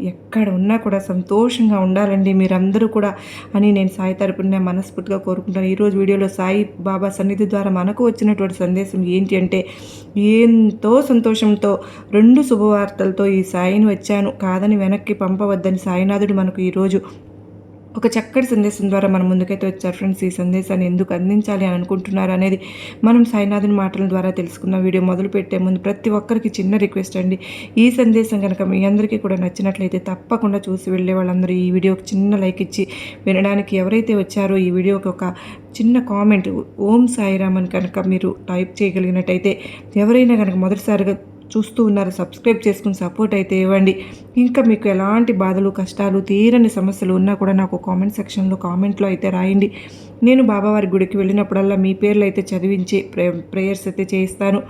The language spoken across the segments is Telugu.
ఎక్కడ ఉన్నా కూడా సంతోషంగా ఉండాలండి మీరందరూ కూడా అని నేను సాయి తరపున మనస్ఫూర్తిగా కోరుకుంటాను. ఈరోజు వీడియోలో సాయి బాబా సన్నిధి ద్వారా మనకు వచ్చినటువంటి సందేశం ఏంటి అంటే ఎంతో సంతోషంతో రెండు శుభవార్తలతో ఈ సాయిని వచ్చాను. కాదని వెనక్కి పంపవద్దని సాయినాథుడు మనకు ఈరోజు ఒక చక్కటి సందేశం ద్వారా మన ముందుకైతే వచ్చారు ఫ్రెండ్స్. ఈ సందేశాన్ని ఎందుకు అందించాలి అని అనుకుంటున్నారు అనేది మనం సాయినాథుని మాటల ద్వారా తెలుసుకున్న వీడియో మొదలు పెట్టే ముందు ప్రతి ఒక్కరికి చిన్న రిక్వెస్ట్ అండి. ఈ సందేశం కనుక మీ అందరికీ కూడా నచ్చినట్లయితే తప్పకుండా చూసి వెళ్ళే వాళ్ళందరూ ఈ వీడియోకి చిన్న లైక్ ఇచ్చి వినడానికి ఎవరైతే వచ్చారో ఈ వీడియోకి ఒక చిన్న కామెంట్ ఓం సాయిరామ్ అని కనుక మీరు టైప్ చేయగలిగినట్టయితే ఎవరైనా కనుక మొదటిసారిగా చూస్తూ ఉన్నారు. సబ్స్క్రైబ్ చేసుకుని సపోర్ట్ అయితే ఇవ్వండి. ఇంకా మీకు ఎలాంటి బాధలు కష్టాలు తీరని సమస్యలు ఉన్నా కూడా నాకు కామెంట్ సెక్షన్లో కామెంట్లో అయితే రాయండి. నేను బాబావారి గుడికి వెళ్ళినప్పుడల్లా మీ పేర్లు అయితే చదివించి ప్రే ప్రేయర్స్ అయితే చేయిస్తాను.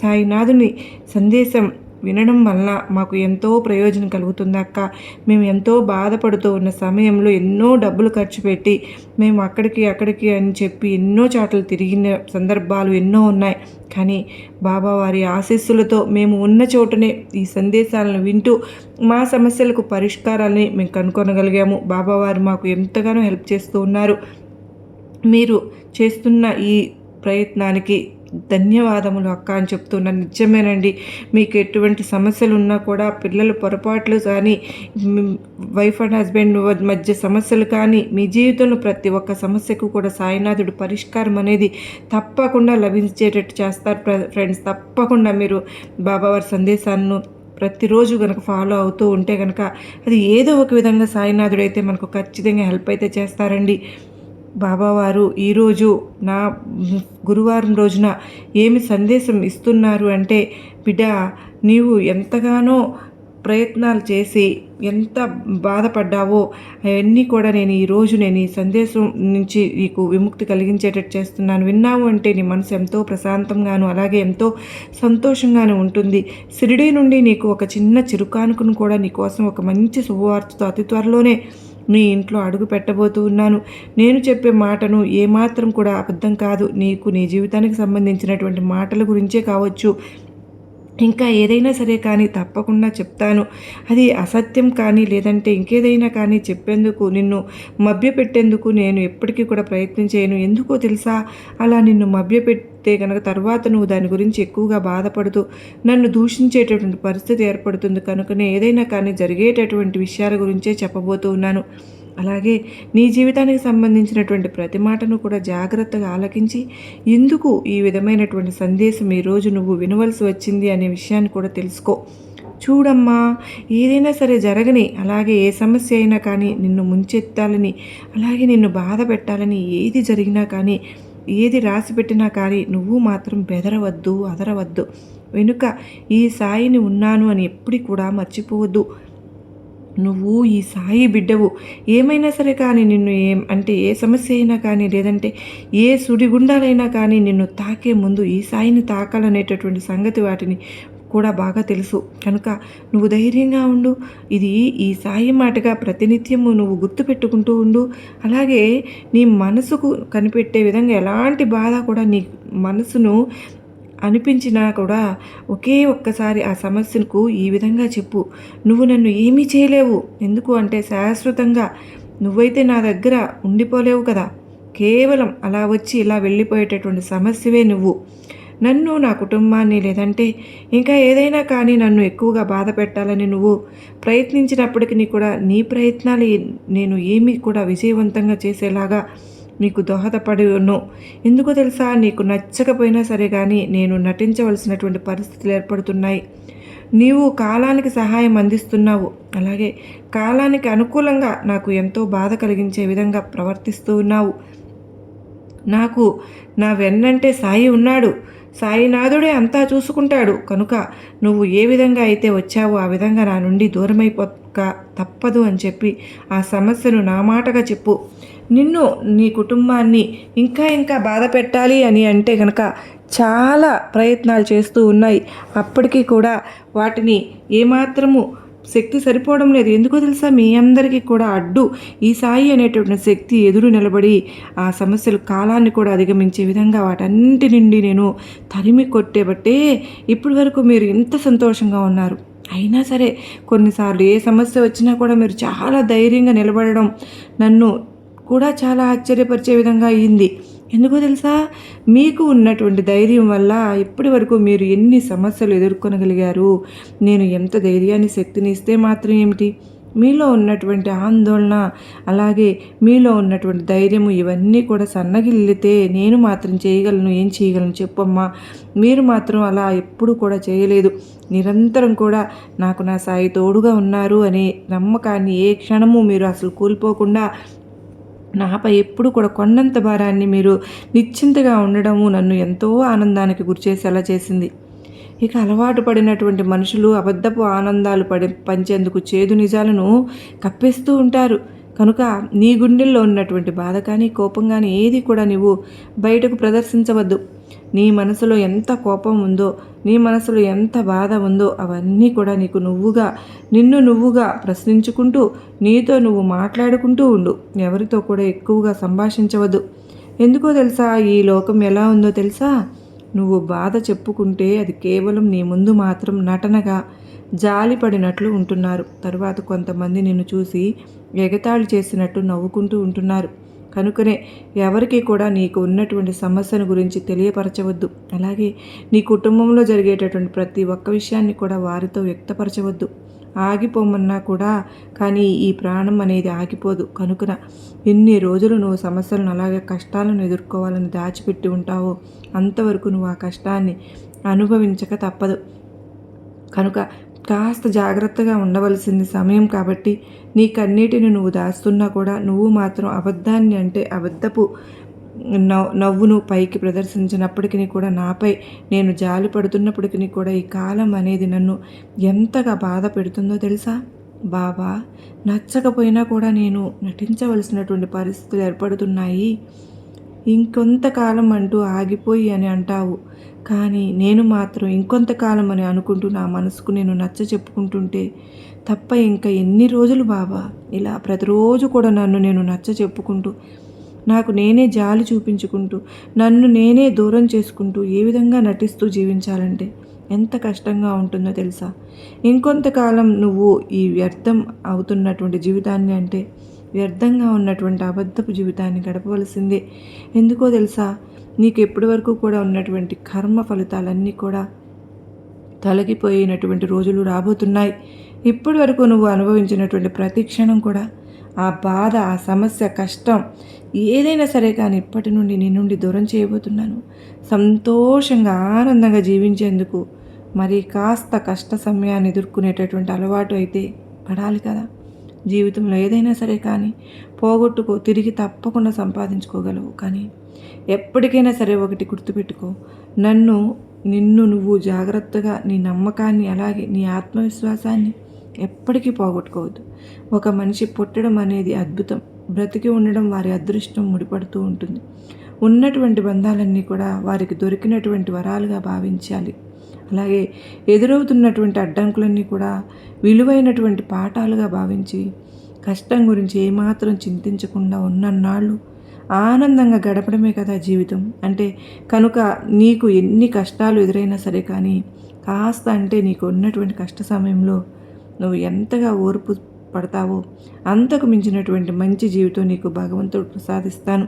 సాయినాథుని సందేశం వినడం వలన మాకు ఎంతో ప్రయోజనం కలుగుతుంది అక్క. మేము ఎంతో బాధపడుతూ ఉన్న సమయంలో ఎన్నో డబ్బులు ఖర్చు పెట్టి మేము అక్కడికి అక్కడికి అని చెప్పి ఎన్నో చాటలు తిరిగిన సందర్భాలు ఎన్నో ఉన్నాయి. కానీ బాబా వారి ఆశీస్సులతో మేము ఉన్న చోటనే ఈ సందేశాలను వింటూ మా సమస్యలకు పరిష్కారాలని మేము కనుగొనగలిగాము. బాబావారు మాకు ఎంతగానో హెల్ప్ చేస్తూ ఉన్నారు. మీరు చేస్తున్న ఈ ప్రయత్నానికి ధన్యవాదములు అక్క అని చెప్తున్నాను నిజమేనండి మీకు ఎటువంటి సమస్యలు ఉన్నా కూడా పిల్లల పొరపాట్లు కానీ వైఫ్ అండ్ హస్బెండ్ మధ్య సమస్యలు కానీ మీ జీవితంలో ప్రతి ఒక్క సమస్యకు కూడా సాయినాథుడు పరిష్కారం అనేది తప్పకుండా లభించేటట్టు చేస్తారు ఫ్రెండ్స్ తప్పకుండా మీరు బాబావారి సందేశాలను ప్రతిరోజు కనుక ఫాలో అవుతూ ఉంటే కనుక అది ఏదో ఒక విధంగా సాయినాథుడు అయితే మనకు ఖచ్చితంగా హెల్ప్ అయితే చేస్తారండి. బాబావారు ఈరోజు నా గురువారం రోజున ఏమి సందేశం ఇస్తున్నారు అంటే బిడ్డ నీవు ఎంతగానో ప్రయత్నాలు చేసి ఎంత బాధపడ్డావో అవన్నీ కూడా నేను ఈరోజు నేను ఈ సందేశం నుంచి నీకు విముక్తి కలిగించేటట్టు చేస్తున్నాను. విన్నావు అంటే నీ మనసు ఎంతో ప్రశాంతంగాను అలాగే ఎంతో సంతోషంగాను ఉంటుంది. షిరిడీ నుండి నీకు ఒక చిన్న చిరుకానుకను కూడా నీకోసం ఒక మంచి శుభవార్తతో అతి త్వరలోనే నీ ఇంట్లో అడుగు పెట్టబోతూ ఉన్నాను. నేను చెప్పే మాటను ఏమాత్రం కూడా అబద్ధం కాదు. నీకు నీ జీవితానికి సంబంధించినటువంటి మాటల గురించే కావచ్చు. ఇంకా ఏదైనా సరే కానీ తప్పకుండా చెప్తాను. అది అసత్యం కానీ లేదంటే ఇంకేదైనా కానీ చెప్పేందుకు నిన్ను మభ్యపెట్టేందుకు నేను ఎప్పటికీ కూడా ప్రయత్నం చేయను. ఎందుకో తెలుసా? అలా నిన్ను చెప్తే కనుక తర్వాత నువ్వు దాని గురించి ఎక్కువగా బాధపడుతూ నన్ను దూషించేటటువంటి పరిస్థితి ఏర్పడుతుంది కనుకనే ఏదైనా కానీ జరిగేటటువంటి విషయాల గురించే చెప్పబోతూ ఉన్నాను. అలాగే నీ జీవితానికి సంబంధించినటువంటి ప్రతి మాటను కూడా జాగ్రత్తగా ఆలకించి ఎందుకు ఈ విధమైనటువంటి సందేశం ఈరోజు నువ్వు వినవలసి వచ్చింది అనే విషయాన్ని కూడా తెలుసుకో. చూడమ్మా ఏదైనా సరే జరగని అలాగే ఏ సమస్య అయినా కానీ నిన్ను ముంచెత్తాలని అలాగే నిన్ను బాధ పెట్టాలని ఏది జరిగినా కానీ ఏది రాసిపెట్టినా కానీ నువ్వు మాత్రం బెదరవద్దు అదరవద్దు. వెనుక ఈ సాయిని ఉన్నాను అని ఎప్పుడు కూడా మర్చిపోవద్దు. నువ్వు ఈ సాయి బిడ్డవు. ఏమైనా సరే కానీ నిన్ను ఏం అంటే ఏ సమస్య అయినా కానీ లేదంటే ఏ సుడిగుండాలైనా కానీ నిన్ను తాకే ముందు ఈ సాయిని తాకాలనేటటువంటి సంగతి వాటిని కూడా బాగా తెలుసు. కనుక నువ్వు ధైర్యంగా ఉండు. ఇది ఈ సాయి మాటగా ప్రతినిత్యము నువ్వు గుర్తుపెట్టుకుంటూ ఉండు. అలాగే నీ మనసుకు కనిపెట్టే విధంగా ఎలాంటి బాధ కూడా నీ మనసును అనిపించినా కూడా ఒకే ఒక్కసారి ఆ సమస్యకు ఈ విధంగా చెప్పు. నువ్వు నన్ను ఏమీ చేయలేవు. ఎందుకు అంటే శాశ్వతంగా నువ్వైతే నా దగ్గర ఉండిపోలేవు కదా. కేవలం అలా వచ్చి ఇలా వెళ్ళిపోయేటటువంటి సమస్యవే నువ్వు. నన్ను నా కుటుంబాన్ని లేదంటే ఇంకా ఏదైనా కానీ నన్ను ఎక్కువగా బాధ పెట్టాలని నువ్వు ప్రయత్నించినప్పటికీ కూడా నీ ప్రయత్నాలు నేను ఏమీ కూడా విజయవంతంగా చేసేలాగా నీకు దోహదపడిను ఎందుకో తెలుసా? నీకు నచ్చకపోయినా సరే కానీ నేను నటించవలసినటువంటి పరిస్థితులు ఏర్పడుతున్నాయి. నీవు కాలానికి సహాయం అందిస్తున్నావు. అలాగే కాలానికి అనుకూలంగా నాకు ఎంతో బాధ కలిగించే విధంగా ప్రవర్తిస్తూ ఉన్నావు. నాకు నా వెన్నంటే సాయి ఉన్నాడు. సాయినాథుడే అంతా చూసుకుంటాడు. కనుక నువ్వు ఏ విధంగా అయితే వచ్చావో ఆ విధంగా నా నుండి దూరమైపోక తప్పదు అని చెప్పి ఆ సమస్యను నా మాటగా చెప్పు. నిన్ను నీ కుటుంబాన్ని ఇంకా ఇంకా బాధ పెట్టాలి అని అంటే కనుక చాలా ప్రయత్నాలు చేస్తూ ఉన్నాయి. అప్పటికీ కూడా వాటిని ఏమాత్రము శక్తి సరిపోవడం లేదు. ఎందుకో తెలుసా? మీ అందరికీ కూడా అడ్డు. ఈ సాయి అనేటువంటి శక్తి ఎదురు నిలబడి ఆ సమస్యలు కాలాన్ని కూడా అధిగమించే విధంగా వాటన్నిటి నుండి నేను తరిమి కొట్టేబట్టే ఇప్పటి వరకు మీరు ఇంత సంతోషంగా ఉన్నారు. అయినా సరే కొన్నిసార్లు ఏ సమస్య వచ్చినా కూడా మీరు చాలా ధైర్యంగా నిలబడడం నన్ను కూడా చాలా ఆశ్చర్యపరిచే విధంగా అయ్యింది ఎందుకో తెలుసా? మీకు ఉన్నటువంటి ధైర్యం వల్ల ఇప్పటి వరకు మీరు ఎన్ని సమస్యలు ఎదుర్కొనగలిగారు? నేను ఎంత ధైర్యాన్ని శక్తిని ఇస్తే మాత్రం ఏమిటి? మీలో ఉన్నటువంటి ఆందోళన అలాగే మీలో ఉన్నటువంటి ధైర్యము ఇవన్నీ కూడా సన్నగిల్లితే నేను మాత్రం చేయగలను ఏం చేయగలను చెప్పమ్మా. మీరు మాత్రం అలా ఎప్పుడు కూడా చేయలేదు. నిరంతరం కూడా నాకు నా సాయి తోడుగా ఉన్నారు అనే నమ్మకాన్ని ఏ క్షణము మీరు అసలు కోల్పోకుండా నాపై ఎప్పుడు కూడా కొండంత భారాన్ని మీరు నిశ్చింతగా ఉండడము నన్ను ఎంతో ఆనందానికి గురిచేసేలా చేసింది. ఇక అలవాటు పడినటువంటి మనుషులు అబద్ధపు ఆనందాలు పడి పంచేందుకు చేదు నిజాలను కప్పిస్తూ ఉంటారు. కనుక నీ గుండెల్లో ఉన్నటువంటి బాధ కానీ కోపం కానీ ఏది కూడా నువ్వు బయటకు ప్రదర్శించవద్దు. నీ మనసులో ఎంత కోపం ఉందో నీ మనసులో ఎంత బాధ ఉందో అవన్నీ కూడా నీకు నువ్వుగా నిన్ను నువ్వుగా ప్రశ్నించుకుంటూ నీతో నువ్వు మాట్లాడుకుంటూ ఉండు. ఎవరితో కూడా ఎక్కువగా సంభాషించవద్దు. ఎందుకో తెలుసా? ఈ లోకం ఎలా ఉందో తెలుసా? నువ్వు బాధ చెప్పుకుంటే అది కేవలం నీ ముందు మాత్రం నటనగా జాలిపడినట్లు ఉంటున్నారు. తరువాత కొంతమంది నిన్ను చూసి ఎగతాళి చేసినట్టు నవ్వుకుంటూ ఉంటున్నారు. కనుకనే ఎవరికి కూడా నీకు ఉన్నటువంటి సమస్యను గురించి తెలియపరచవద్దు. అలాగే నీ కుటుంబంలో జరిగేటటువంటి ప్రతి ఒక్క విషయాన్ని కూడా వారితో వ్యక్తపరచవద్దు. ఆగిపోమన్నా కూడా కానీ ఈ ప్రాణం అనేది ఆగిపోదు. కనుకన ఎన్ని రోజులు నువ్వు సమస్యలను అలాగే కష్టాలను ఎదుర్కోవాలని దాచిపెట్టి ఉంటావో అంతవరకు నువ్వు ఆ కష్టాన్ని అనుభవించక తప్పదు. కనుక కాస్త జాగ్రత్తగా ఉండవలసింది సమయం కాబట్టి నీ కన్నీటిని నువ్వు దాస్తున్నా కూడా నువ్వు మాత్రం అబద్ధాన్ని అంటే అబద్ధపు నవ్వును పైకి ప్రదర్శించినప్పటికీ కూడా నాపై నేను జాలి పడుతున్నప్పటికీ కూడా ఈ కాలం అనేది నన్ను ఎంతగా బాధ పెడుతుందో తెలుసా? బాబా నచ్చకపోయినా కూడా నేను నటించవలసినటువంటి పరిస్థితులు ఏర్పడుతున్నాయి. ఇంకొంతకాలం అంటూ ఆగిపోయి అని అంటావు. కానీ నేను మాత్రం ఇంకొంతకాలం అని అనుకుంటూ నా మనసుకు నేను నచ్చ చెప్పుకుంటుంటే తప్ప ఇంకా ఎన్ని రోజులు బాబా ఇలా ప్రతిరోజు కూడా నన్ను నేను నచ్చ చెప్పుకుంటూ నాకు నేనే జాలి చూపించుకుంటూ నన్ను నేనే దూరం చేసుకుంటూ ఏ విధంగా నటిస్తూ జీవించాలంటే ఎంత కష్టంగా ఉంటుందో తెలుసా? ఇంకొంతకాలం నువ్వు ఈ వ్యర్థం అవుతున్నటువంటి జీవితాన్ని అంటే వ్యర్థంగా ఉన్నటువంటి అబద్ధపు జీవితాన్ని గడపవలసిందే. ఎందుకో తెలుసా? నీకు ఎప్పటి వరకు కూడా ఉన్నటువంటి కర్మ ఫలితాలన్నీ కూడా తొలగిపోయినటువంటి రోజులు రాబోతున్నాయి. ఇప్పటి వరకు నువ్వు అనుభవించినటువంటి ప్రతి క్షణం కూడా ఆ బాధ ఆ సమస్య కష్టం ఏదైనా సరే కానీ ఇప్పటి నుండి నీ నుండి దూరం చేయబోతున్నాను. సంతోషంగా ఆనందంగా జీవించేందుకు మరి కాస్త కష్ట సమయాన్ని ఎదుర్కొనేటటువంటి అలవాటు అయితే పడాలి కదా. జీవితంలో ఏదైనా సరే కానీ పోగొట్టుకో తిరిగి తప్పకుండా సంపాదించుకోగలవు. కానీ ఎప్పటికైనా సరే ఒకటి గుర్తుపెట్టుకో. నన్ను నిన్ను నువ్వు జాగ్రత్తగా నీ నమ్మకాన్ని అలాగే నీ ఆత్మవిశ్వాసాన్ని ఎప్పటికీ పోగొట్టుకోవద్దు. ఒక మనిషి పుట్టడం అనేది అద్భుతం. బ్రతికి ఉండడం వారి అదృష్టం ముడిపడుతూ ఉంటుంది. ఉన్నటువంటి బంధాలన్నీ కూడా వారికి దొరికినటువంటి వరాలుగా భావించాలి. అలాగే ఎదురవుతున్నటువంటి అడ్డంకులన్నీ కూడా విలువైనటువంటి పాఠాలుగా భావించి కష్టం గురించి ఏమాత్రం చింతించకుండా ఉన్నన్నాళ్ళు ఆనందంగా గడపడమే కదా జీవితం. అంటే కనుక నీకు ఎన్ని కష్టాలు ఎదురైనా సరే కానీ కాస్త అంటే నీకు ఉన్నటువంటి కష్ట సమయంలో నువ్వు ఎంతగా ఓర్పు పడతావో అంతకు మించినటువంటి మంచి జీవితం నీకు భగవంతుడు ప్రసాదిస్తాను.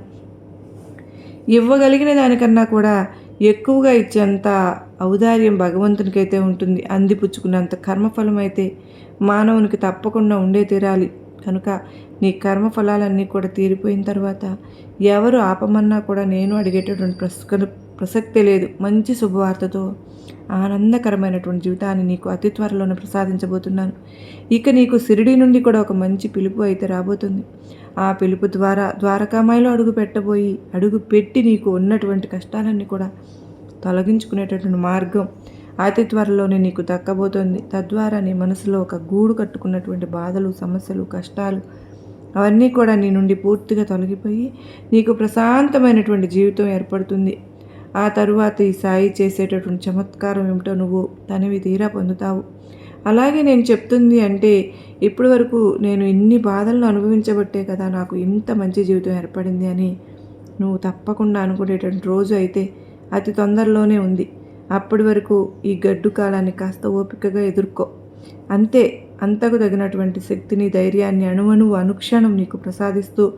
ఇవ్వగలిగిన దానికన్నా కూడా ఎక్కువగా ఇచ్చేంత ఔదార్యం భగవంతునికైతే ఉంటుంది. అందిపుచ్చుకున్నంత కర్మఫలం అయితే మానవునికి తప్పకుండా ఉండే తీరాలి. కనుక నీ కర్మఫలాలన్నీ కూడా తీరిపోయిన తర్వాత ఎవరు ఆపమన్నా కూడా నేను అడిగేటటువంటి ప్రసక్తి ప్రసక్తే లేదు. మంచి శుభవార్తతో ఆనందకరమైనటువంటి జీవితాన్ని నీకు అతి త్వరలోనే ప్రసాదించబోతున్నాను. ఇక నీకు సిరిడి నుండి కూడా ఒక మంచి పిలుపు అయితే రాబోతుంది. ఆ పిలుపు ద్వారా ద్వారకామాయిలో అడుగు పెట్టబోయి అడుగు పెట్టి నీకు ఉన్నటువంటి కష్టాలన్నీ కూడా తొలగించుకునేటటువంటి మార్గం అతి త్వరలోనే నీకు దక్కబోతోంది. తద్వారా నీ మనసులో ఒక గూడు కట్టుకున్నటువంటి బాధలు సమస్యలు కష్టాలు అవన్నీ కూడా నీ నుండి పూర్తిగా తొలగిపోయి నీకు ప్రశాంతమైనటువంటి జీవితం ఏర్పడుతుంది. ఆ తరువాత ఈ సాయి చేసేటటువంటి చమత్కారం ఏమిటో నువ్వు తనివి తీరా పొందుతావు. అలాగే నేను చెప్తుంది అంటే ఇప్పటి వరకు నేను ఇన్ని బాధలను అనుభవించబట్టే కదా నాకు ఇంత మంచి జీవితం ఏర్పడింది అని నువ్వు తప్పకుండా అనుకునేటువంటి రోజు అయితే అతి తొందరలోనే ఉంది. అప్పటి వరకు ఈ గడ్డు కాలాన్ని కాస్త ఓపికగా ఎదుర్కో. అంతే అంతకు తగినటువంటి శక్తిని ధైర్యాన్ని అణువణువు అనుక్షణం నీకు ప్రసాదిస్తూ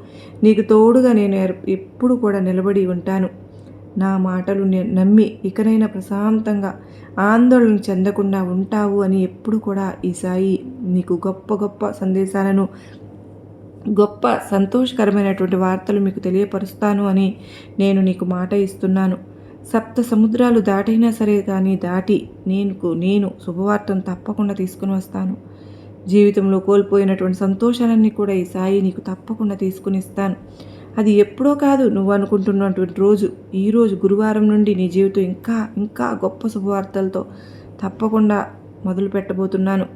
నీకు తోడుగా నేను ఎప్పుడు కూడా నిలబడి ఉంటాను. నా మాటలు నమ్మి ఇకనైనా ప్రశాంతంగా ఆందోళన చెందకుండా ఉంటావు అని ఎప్పుడు కూడా ఈ సాయి నీకు గొప్ప గొప్ప సందేశాలను గొప్ప సంతోషకరమైనటువంటి వార్తలు మీకు తెలియపరుస్తాను అని నేను నీకు మాట ఇస్తున్నాను. సప్త సముద్రాలు దాటైనా సరే కానీ దాటి నేనుకు నేను శుభవార్తను తప్పకుండా తీసుకుని వస్తాను. జీవితంలో కోల్పోయినటువంటి సంతోషాలన్నీ కూడా ఈ సాయి నీకు తప్పకుండా తీసుకుని ఇస్తాను. అది ఎప్పుడో కాదు నువ్వు అనుకుంటున్నటువంటి రోజు. ఈరోజు గురువారం నుండి నీ జీవితం ఇంకా ఇంకా గొప్ప శుభవార్తలతో తప్పకుండా మొదలు పెట్టబోతున్నాను.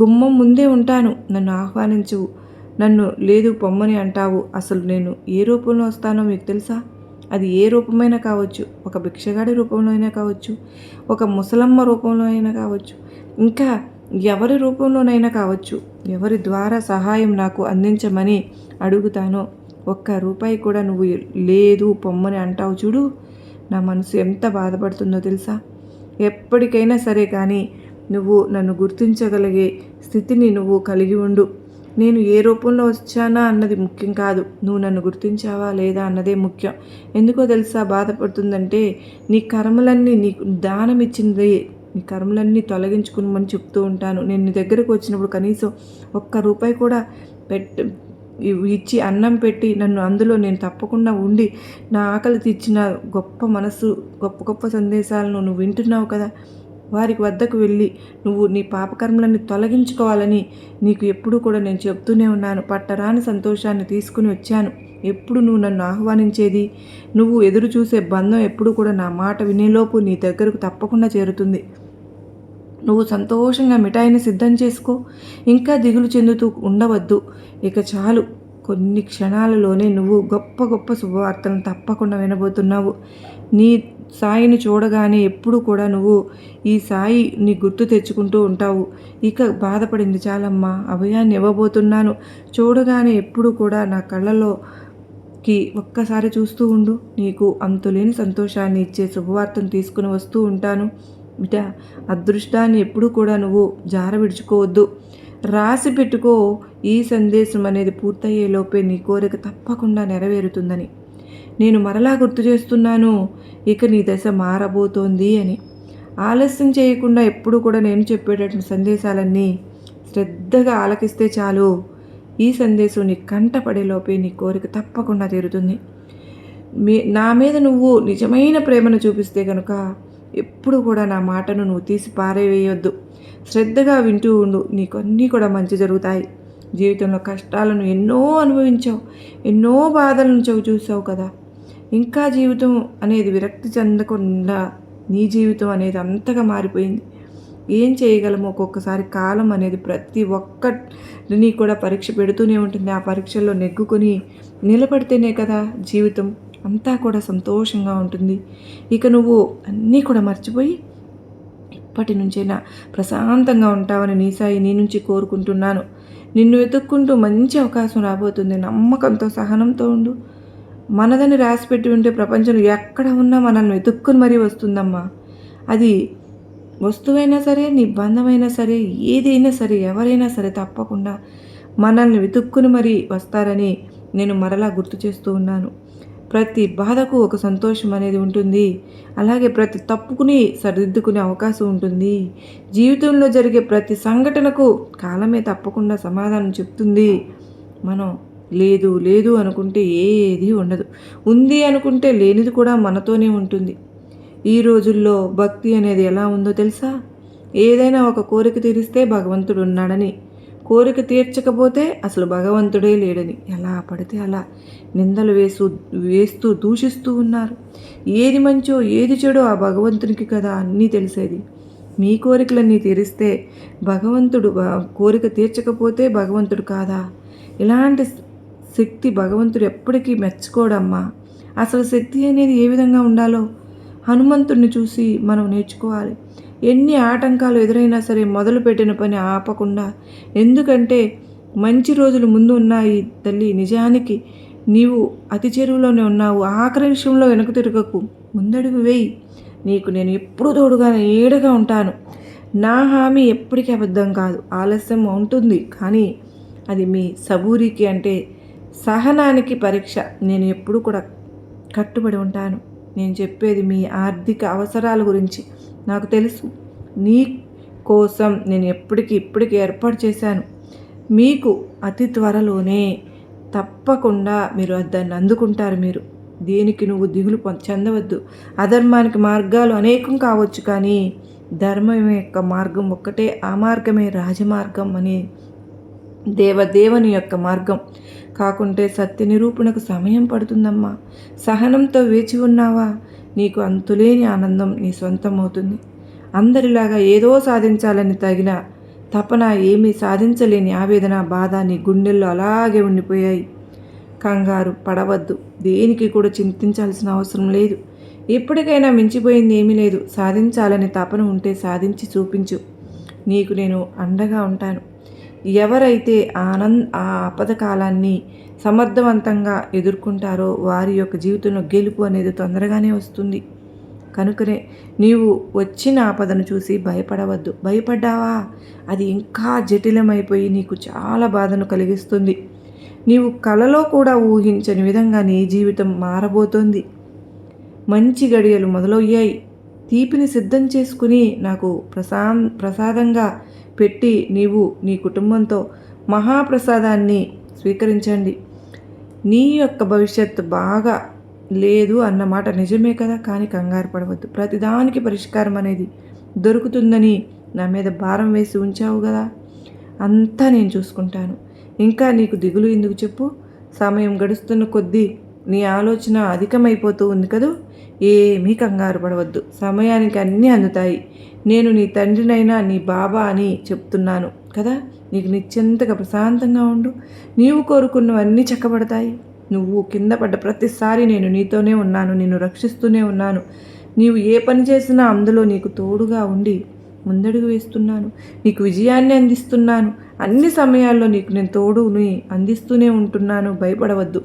గుమ్మం ముందే ఉంటాను. నన్ను ఆహ్వానించవు నన్ను లేదు పొమ్మని అంటావు. అసలు నేను ఏ రూపంలో వస్తానో మీకు తెలుసా? అది ఏ రూపమైనా కావచ్చు ఒక భిక్షగాడి రూపంలో అయినా కావచ్చు ఒక ముసలమ్మ రూపంలో అయినా కావచ్చు ఇంకా ఎవరి రూపంలోనైనా కావచ్చు ఎవరి ద్వారా సహాయం నాకు అందించమని అడుగుతానో ఒక్క రూపాయి కూడా నువ్వు లేదు పొమ్మని అంటావు చూడు. నా మనసు ఎంత బాధపడుతుందో తెలుసా? ఎప్పటికైనా సరే కానీ నువ్వు నన్ను గుర్తించగలిగే స్థితిని నువ్వు కలిగి ఉండు. నేను ఏ రూపంలో వచ్చానా అన్నది ముఖ్యం కాదు. నువ్వు నన్ను గుర్తించావా లేదా అన్నదే ముఖ్యం. ఎందుకో తెలుసా బాధపడుతుందంటే నీ కర్మలన్నీ నీకు దానం ఇచ్చింది నీ కర్మలన్నీ తొలగించుకుని చెప్తూ ఉంటాను. నేను నీ దగ్గరకు వచ్చినప్పుడు కనీసం ఒక్క రూపాయి కూడా పెట్ ఇచ్చి అన్నం పెట్టి నన్ను అందులో నేను తప్పకుండా ఉండి నా ఆకలి తీర్చిన గొప్ప మనసు గొప్ప గొప్ప సందేశాలను నువ్వు వింటున్నావు కదా. వారికి వద్దకు వెళ్ళి నువ్వు నీ పాపకర్మలన్నీ తొలగించుకోవాలని నీకు ఎప్పుడూ కూడా నేను చెప్తూనే ఉన్నాను. పట్టరాని సంతోషాన్ని తీసుకుని వచ్చాను. ఎప్పుడు నువ్వు నన్ను ఆహ్వానించేది? నువ్వు ఎదురు చూసే బంధం ఎప్పుడు కూడా నా మాట వినేలోపు నీ దగ్గరకు తప్పకుండా చేరుతుంది. నువ్వు సంతోషంగా మిఠాయిని సిద్ధం చేసుకో. ఇంకా దిగులు చెందుతూ ఉండవద్దు. ఇక చాలు. కొన్ని క్షణాలలోనే నువ్వు గొప్ప గొప్ప శుభవార్తలను తప్పకుండా వినబోతున్నావు. నీ సాయిని చూడగానే ఎప్పుడు కూడా నువ్వు ఈ సాయి నీ గుర్తు తెచ్చుకుంటూ ఉంటావు. ఇక బాధపడింది చాలమ్మా అభయాన్ని ఇవ్వబోతున్నాను. చూడగానే ఎప్పుడు కూడా నా కళ్ళలోకి ఒక్కసారి చూస్తూ ఉండు. నీకు అంతులేని సంతోషాన్ని ఇచ్చే శుభవార్తను తీసుకుని వస్తూ ఉంటాను. బిడ్డ అదృష్టాన్ని ఎప్పుడు కూడా నువ్వు జార విడుచుకోవద్దు రాసి పెట్టుకో ఈ సందేశం అనేది పూర్తయ్యేలోపే నీ కోరిక తప్పకుండా నెరవేరుతుందని. నేను మరలా గుర్తు చేస్తున్నాను ఇక నీ దశ మారబోతోంది అని. ఆలస్యం చేయకుండా ఎప్పుడు కూడా నేను చెప్పేటటువంటి సందేశాలన్నీ శ్రద్ధగా ఆలకిస్తే చాలు. ఈ సందేశం నీ కంటపడేలోపే నీ కోరిక తప్పకుండా తీరుతుంది. మీ నా మీద నువ్వు నిజమైన ప్రేమను చూపిస్తే కనుక ఎప్పుడు కూడా నా మాటను నువ్వు తీసి పారేవేయొద్దు. శ్రద్ధగా వింటూ ఉండు. నీకు అన్నీ కూడా మంచి జరుగుతాయి. జీవితంలో కష్టాలను ఎన్నో అనుభవించావు. ఎన్నో బాధలను చవి చూసావు కదా. ఇంకా జీవితం అనేది విరక్తి చెందకుండా నీ జీవితం అనేది అంతగా మారిపోయింది. ఏం చేయగలము? ఒక్కొక్కసారి కాలం అనేది ప్రతి ఒక్కటిని కూడా పరీక్ష పెడుతూనే ఉంటుంది. ఆ పరీక్షల్లో నెగ్గుకొని నిలబడితేనే కదా జీవితం. అంతా కూడా సంతోషంగా ఉంటుంది. ఇక నువ్వు అన్నీ కూడా మర్చిపోయి ఇప్పటి నుంచైనా ప్రశాంతంగా ఉంటావని నీ సాయి నీ నుంచి కోరుకుంటున్నాను. నిన్ను వెతుక్కుంటూ మంచి అవకాశం రాబోతుంది. నమ్మకంతో సహనంతో ఉండు. మనదని రాసిపెట్టి ఉంటే ప్రపంచంలో ఎక్కడ ఉన్నా మనల్ని వెతుక్కుని మరీ వస్తుందమ్మా. అది వస్తువైనా సరే నీ బంధమైనా సరే ఏదైనా సరే ఎవరైనా సరే తప్పకుండా మనల్ని వెతుక్కుని మరీ వస్తారని నేను మరలా గుర్తు చేస్తూ ఉన్నాను. ప్రతి బాధకు ఒక సంతోషం అనేది ఉంటుంది. అలాగే ప్రతి తప్పుకుని సరిదిద్దుకునే అవకాశం ఉంటుంది. జీవితంలో జరిగే ప్రతి సంఘటనకు కాలమే తప్పకుండా సమాధానం చెప్తుంది. మనం లేదు లేదు అనుకుంటే ఏది ఉండదు. ఉంది అనుకుంటే లేనిది కూడా మనతోనే ఉంటుంది. ఈ రోజుల్లో భక్తి అనేది ఎలా ఉందో తెలుసా? ఏదైనా ఒక కోరిక తీరిస్తే భగవంతుడు ఉన్నాడని. కోరిక తీర్చకపోతే అసలు భగవంతుడే లేడని. ఎలా పడితే అలా నిందలు వేసు వేస్తూ దూషిస్తూ ఉన్నారు. ఏది మంచో ఏది చెడో ఆ భగవంతునికి కదా అన్నీ తెలిసేది. మీ కోరికలన్నీ తీరిస్తే భగవంతుడు కోరిక తీర్చకపోతే భగవంతుడు కాదా? ఇలాంటి శక్తి భగవంతుడు ఎప్పటికీ మెచ్చుకోడమ్మా. అసలు శక్తి అనేది ఏ విధంగా ఉండాలో హనుమంతుడిని చూసి మనం నేర్చుకోవాలి. ఎన్ని ఆటంకాలు ఎదురైనా సరే మొదలుపెట్టిన పని ఆపకుండా ఎందుకంటే మంచి రోజులు ముందు ఉన్నాయి తల్లి నిజానికి నీవు అతి చెరువులోనే ఉన్నావు. ఆఖరి విషయంలో వెనక తిరగకు. ముందడుగు వేయి. నీకు నేను ఎప్పుడూ తోడుగా ఏడగా ఉంటాను. నా హామీ ఎప్పటికీ అబద్ధం కాదు. ఆలస్యం ఉంటుంది. కానీ అది మీ సబూరికి అంటే సహనానికి పరీక్ష. నేను ఎప్పుడు కూడా కట్టుబడి ఉంటాను. నేను చెప్పేది మీ ఆర్థిక అవసరాల గురించి. నాకు తెలుసు. నీ కోసం నేను ఎప్పటికీ ఇప్పటికీ ఏర్పాటు చేశాను. మీకు అతి త్వరలోనే తప్పకుండా మీరు దాన్ని అందుకుంటారు మీరు. దేనికి నువ్వు దిగులు చెందవద్దు. అధర్మానికి మార్గాలు అనేకం కావచ్చు కానీ ధర్మం యొక్క మార్గం ఒక్కటే ఆ మార్గమే రాజమార్గం అని దేవదేవుని యొక్క మార్గం. కాకుంటే సత్య నిరూపణకు సమయం పడుతుందమ్మా. సహనంతో వేచి ఉన్నావా? నీకు అంతులేని ఆనందం నీ సొంతమవుతుంది. అందరిలాగా ఏదో సాధించాలని తగిన తపన ఏమీ సాధించలేని ఆవేదన బాధ నీ గుండెల్లో అలాగే ఉండిపోయాయి. కంగారు పడవద్దు. దేనికి కూడా చింతించాల్సిన అవసరం లేదు. ఎప్పటికైనా మించిపోయింది ఏమీ లేదు. సాధించాలని తపన ఉంటే సాధించి చూపించు. నీకు నేను అండగా ఉంటాను. ఎవరైతే ఆనంద్ ఆ ఆపద కాలాన్ని సమర్థవంతంగా ఎదుర్కొంటారో వారి యొక్క జీవితంలో గెలుపు అనేది తొందరగానే వస్తుంది. కనుకనే నీవు వచ్చిన ఆపదను చూసి భయపడవద్దు. భయపడ్డావా? అది ఇంకా జటిలమైపోయి నీకు చాలా బాధను కలిగిస్తుంది. నీవు కలలో కూడా ఊహించని విధంగా నీ జీవితం మారబోతోంది. మంచి గడియలు మొదలయ్యాయి. తీపిని సిద్ధం చేసుకుని నాకు ప్రశాం ప్రసాదంగా పెట్టి నీవు నీ కుటుంబంతో మహాప్రసాదాన్ని స్వీకరించండి. నీ యొక్క భవిష్యత్తు బాగా లేదు అన్నమాట నిజమే కదా? కానీ కంగారు పడవద్దు. ప్రతిదానికి పరిష్కారం అనేది దొరుకుతుందని నా మీద భారం వేసి ఉంచావు కదా? అంతా నేను చూసుకుంటాను. ఇంకా నీకు దిగులు ఎందుకు చెప్పు? సమయం గడుస్తున్న కొద్దీ నీ ఆలోచన అధికమైపోతూ ఉంది కదూ? ఏమీ కంగారు పడవద్దు. సమయానికి అన్నీ అందుతాయి. నేను నీ తండ్రినైనా నీ బాబా అని చెప్తున్నాను కదా? నీకు నిశ్చింతగా ప్రశాంతంగా ఉండు. నీవు కోరుకున్నవన్నీ చక్కబడతాయి. నువ్వు కింద పడ్డ ప్రతిసారి నేను నీతోనే ఉన్నాను. నిన్ను రక్షిస్తూనే ఉన్నాను. నీవు ఏ పని చేసినా అందులో నీకు తోడుగా ఉండి ముందడుగు వేస్తున్నాను. నీకు విజయాన్ని అందిస్తున్నాను. అన్ని సమయాల్లో నీకు నేను తోడుని అందిస్తూనే ఉంటున్నాను. భయపడవద్దు.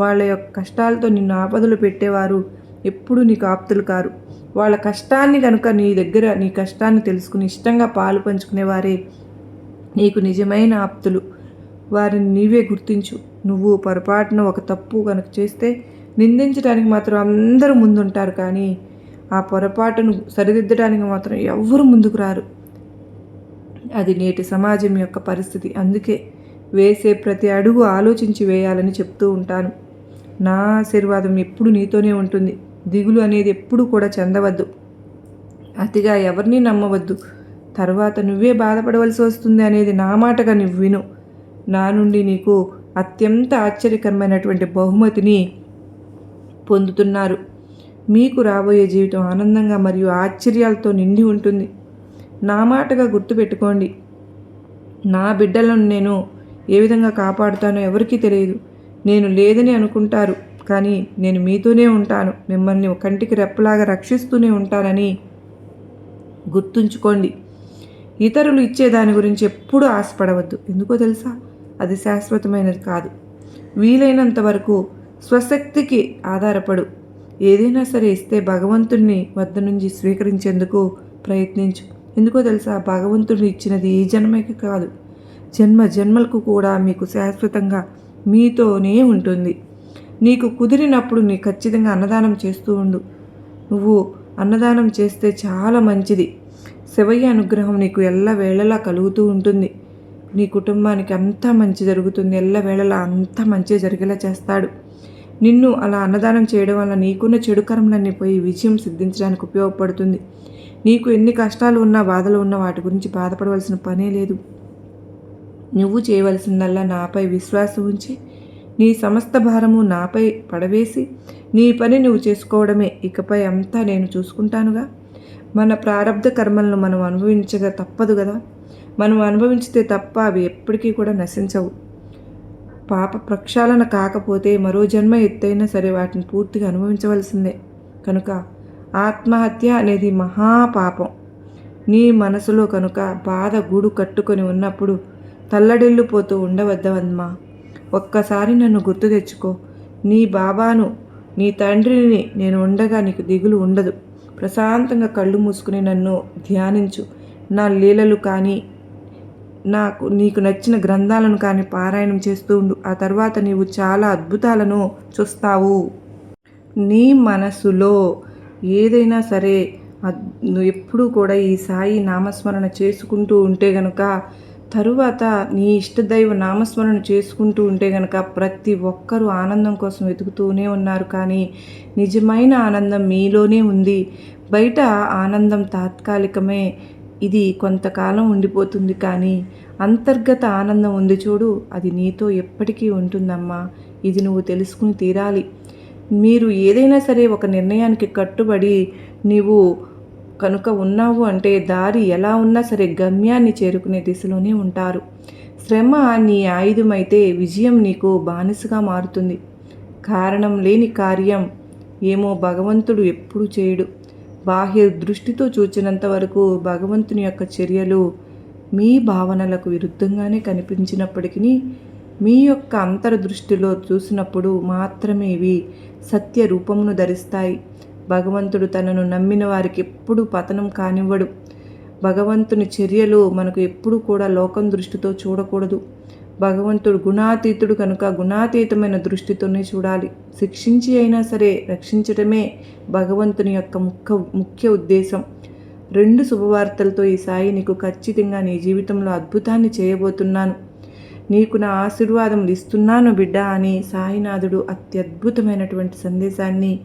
వాళ్ళ యొక్క కష్టాలతో నిన్ను ఆపదలు పెట్టేవారు ఎప్పుడు నీకు ఆప్తులు కారు. వాళ్ళ కష్టాన్ని కనుక నీ దగ్గర నీ కష్టాన్ని తెలుసుకుని ఇష్టంగా పాలు పంచుకునేవారే నీకు నిజమైన ఆప్తులు. వారిని నీవే గుర్తించు. నువ్వు పొరపాటున ఒక తప్పు కనుక చేస్తే నిందించడానికి మాత్రం అందరూ ముందుంటారు కానీ ఆ పొరపాటును సరిదిద్దడానికి మాత్రం ఎవ్వరు ముందుకు రారు. అది నేటి సమాజం యొక్క పరిస్థితి. అందుకే వేసే ప్రతి అడుగు ఆలోచించి వేయాలని చెప్తూ ఉంటాను. నా ఆశీర్వాదం ఎప్పుడు నీతోనే ఉంటుంది. దిగులు అనేది ఎప్పుడు కూడా చెందవద్దు. అతిగా ఎవరిని నమ్మవద్దు. తర్వాత నువ్వే బాధపడవలసి వస్తుంది అనేది నా మాటగా నువ్వు విను. నా నుండి నీకు అత్యంత ఆశ్చర్యకరమైనటువంటి బహుమతిని పొందుతున్నారు. మీకు రాబోయే జీవితం ఆనందంగా మరియు ఆశ్చర్యాలతో నిండి ఉంటుంది. నా మాటగా గుర్తుపెట్టుకోండి. నా బిడ్డలను నేను ఏ విధంగా కాపాడుతానో ఎవరికీ తెలియదు. నేను లేదని అనుకుంటారు కానీ నేను మీతోనే ఉంటాను. మిమ్మల్ని కంటికి రెప్పలాగా రక్షిస్తూనే ఉంటానని గుర్తుంచుకోండి. ఇతరులు ఇచ్చే దాని గురించి ఎప్పుడూ ఆశపడవద్దు. ఎందుకో తెలుసా? అది శాశ్వతమైనది కాదు. వీలైనంత వరకు స్వశక్తికి ఆధారపడు. ఏదైనా సరే ఇస్తే భగవంతుడిని వద్ద నుంచి స్వీకరించేందుకు ప్రయత్నించు. ఎందుకో తెలుసా? భగవంతుడు ఇచ్చినది ఈ జన్మకి కాదు. జన్మ జన్మలకు కూడా మీకు శాశ్వతంగా మీతోనే ఉంటుంది. నీకు కుదిరినప్పుడు నీ ఖచ్చితంగా అన్నదానం చేస్తూ ఉండు. నువ్వు అన్నదానం చేస్తే చాలా మంచిది. శివయ్య అనుగ్రహం నీకు ఎల్లవేళలా కలుగుతూ ఉంటుంది. నీ కుటుంబానికి అంతా మంచి జరుగుతుంది. ఎల్లవేళలా అంతా మంచి జరిగేలా చేస్తాడు. నిన్ను అలా అన్నదానం చేయడం వల్ల నీకున్న చెడు కర్మలన్నీ పోయి విజయం సిద్ధించడానికి ఉపయోగపడుతుంది. నీకు ఎన్ని కష్టాలు ఉన్నా బాధలు ఉన్నా వాటి గురించి బాధపడవలసిన పనే లేదు. నువ్వు చేయవలసిందల్లా నాపై విశ్వాసం ఉంచి నీ సమస్త భారము నాపై పడవేసి నీ పని నువ్వు చేసుకోవడమే ఇకపై అంతా నేను చూసుకుంటానుగా. మన ప్రారంధ కర్మలను మనం అనుభవించగా తప్పదు కదా. మనం అనుభవించితే తప్ప అవి ఎప్పటికీ కూడా నశించవు. పాప ప్రక్షాళన కాకపోతే మరో జన్మ ఎత్తైనా సరే వాటిని పూర్తిగా అనుభవించవలసిందే. కనుక ఆత్మహత్య అనేది మహాపాపం. నీ మనసులో కనుక బాధ గూడు కట్టుకొని ఉన్నప్పుడు తల్లడిల్లిపోతూ ఉండవద్దవమ్మా ఒక్కసారి నన్ను గుర్తు తెచ్చుకో. నీ బాబాను నీ తండ్రిని నేను ఉండగా నీకు దిగులు ఉండదు. ప్రశాంతంగా కళ్ళు మూసుకుని నన్ను ధ్యానించు. నా లీలలు కానీ నాకు నీకు నచ్చిన గ్రంథాలను కానీ పారాయణం చేస్తూ ఉండు. ఆ తర్వాత నీవు చాలా అద్భుతాలను చూస్తావు. నీ మనసులో ఏదైనా సరే ఎప్పుడూ కూడా ఈ సాయి నామస్మరణ చేసుకుంటూ ఉంటే గనుక తరువాత నీ ఇష్టదైవ నామస్మరణ చేసుకుంటూ ఉంటే గనక ప్రతి ఒక్కరూ ఆనందం కోసం వెతుకుతూనే ఉన్నారు. కానీ నిజమైన ఆనందం మీలోనే ఉంది. బయట ఆనందం తాత్కాలికమే. ఇది కొంతకాలం ఉండిపోతుంది కానీ అంతర్గత ఆనందం ఉంది చూడు అది నీతో ఎప్పటికీ ఉంటుందమ్మా. ఇది నువ్వు తెలుసుకుని తీరాలి. మీరు ఏదైనా సరే ఒక నిర్ణయానికి కట్టుబడి నీవు కనుక ఉన్నావు అంటే దారి ఎలా ఉన్నా సరే గమ్యాన్ని చేరుకునే దిశలోనే ఉంటారు. శ్రమ నీ ఆయుధమైతే విజయం నీకు బానిసగా మారుతుంది. కారణం లేని కార్యం ఏమో భగవంతుడు ఎప్పుడు చేయడు. బాహ్య దృష్టితో చూచినంత వరకు భగవంతుని యొక్క చర్యలు మీ భావనలకు విరుద్ధంగానే కనిపించినప్పటికీ మీ యొక్క అంతర్దృష్టిలో చూసినప్పుడు మాత్రమే ఇవి సత్య రూపమును ధరిస్తాయి. భగవంతుడు తనను నమ్మిన వారికి ఎప్పుడూ పతనం కానివ్వడు. భగవంతుని చర్యలు మనకు ఎప్పుడూ కూడా లోకం దృష్టితో చూడకూడదు. భగవంతుడు గుణాతీతుడు కనుక గుణాతీతమైన దృష్టితోనే చూడాలి. శిక్షించి అయినా సరే రక్షించడమే భగవంతుని యొక్క ముఖ్య ముఖ్య ఉద్దేశం. రెండు శుభవార్తలతో ఈ సాయి నీకు ఖచ్చితంగా నీ జీవితంలో అద్భుతాన్ని చేయబోతున్నాను. నీకు నా ఆశీర్వాదం ఇస్తున్నాను బిడ్డ అని సాయినాథుడు అత్యద్భుతమైనటువంటి సందేశాన్ని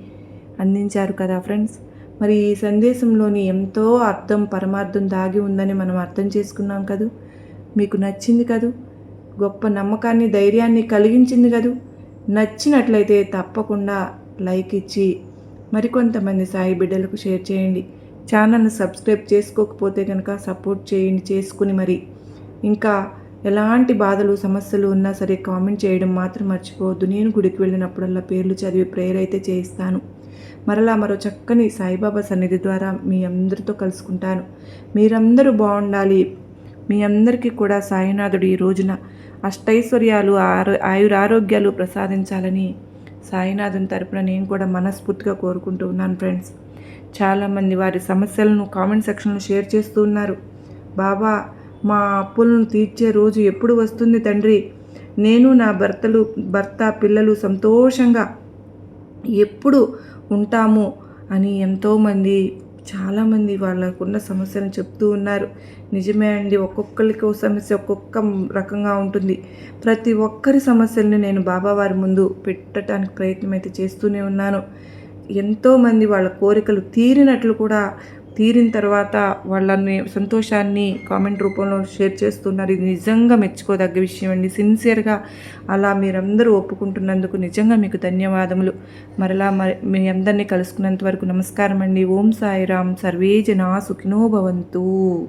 అందించారు కదా ఫ్రెండ్స్. మరి ఈ సందేశంలోని ఎంతో అర్థం పరమార్థం దాగి ఉందని మనం అర్థం చేసుకున్నాం కదూ? మీకు నచ్చింది కదూ? గొప్ప నమ్మకాన్ని ధైర్యాన్ని కలిగించింది కదూ? నచ్చినట్లయితే తప్పకుండా లైక్ ఇచ్చి మరికొంతమంది సాయి బిడ్డలకు షేర్ చేయండి. ఛానల్ను సబ్స్క్రైబ్ చేసుకోకపోతే కనుక సపోర్ట్ చేయండి చేసుకుని మరి. ఇంకా ఎలాంటి బాధలు సమస్యలు ఉన్నా సరే కామెంట్ చేయడం మాత్రం మర్చిపోవద్దు. నేను గుడికి వెళ్ళినప్పుడల్లా పేర్లు చదివి ప్రేయర్ అయితే చేయిస్తాను. మరలా మరో చక్కని సాయిబాబా సన్నిధి ద్వారా మీ అందరితో కలుసుకుంటాను. మీరందరూ బాగుండాలి. మీ అందరికీ కూడా సాయినాథుడు ఈ రోజున అష్టైశ్వర్యాలు ఆరో ఆయురారోగ్యాలు ప్రసాదించాలని సాయినాథుని తరపున నేను కూడా మనస్ఫూర్తిగా కోరుకుంటూ ఉన్నాను ఫ్రెండ్స్. చాలామంది వారి సమస్యలను కామెంట్ సెక్షన్లో షేర్ చేస్తూ ఉన్నారు. బాబా మా అప్పులను తీర్చే రోజు ఎప్పుడు వస్తుంది తండ్రి? నేను నా భర్తలు భర్త పిల్లలు సంతోషంగా ఎప్పుడు ఉంటాము అని ఎంతోమంది చాలామంది వాళ్ళకున్న సమస్యను చెప్తూ ఉన్నారు. నిజమే అండి ఒక్కొక్కరికి సమస్య ఒక్కొక్క రకంగా ఉంటుంది. ప్రతి ఒక్కరి సమస్యలను నేను బాబావారి ముందు పెట్టడానికి ప్రయత్నం అయితే చేస్తూనే ఉన్నాను. ఎంతోమంది వాళ్ళ కోరికలు తీరినట్లు కూడా తీరిన తర్వాత వాళ్ళని సంతోషాన్ని కామెంట్ రూపంలో షేర్ చేస్తున్నారు. ఇది నిజంగా మెచ్చుకోదగ్గ విషయం అండి. సిన్సియర్గా అలా మీరందరూ ఒప్పుకుంటున్నందుకు నిజంగా మీకు ధన్యవాదములు. మరలా మరి మీ అందరినీ కలుసుకున్నంత వరకు నమస్కారం అండి ఓం సాయిరామ్. సర్వే జనా సుఖినో భవంతు.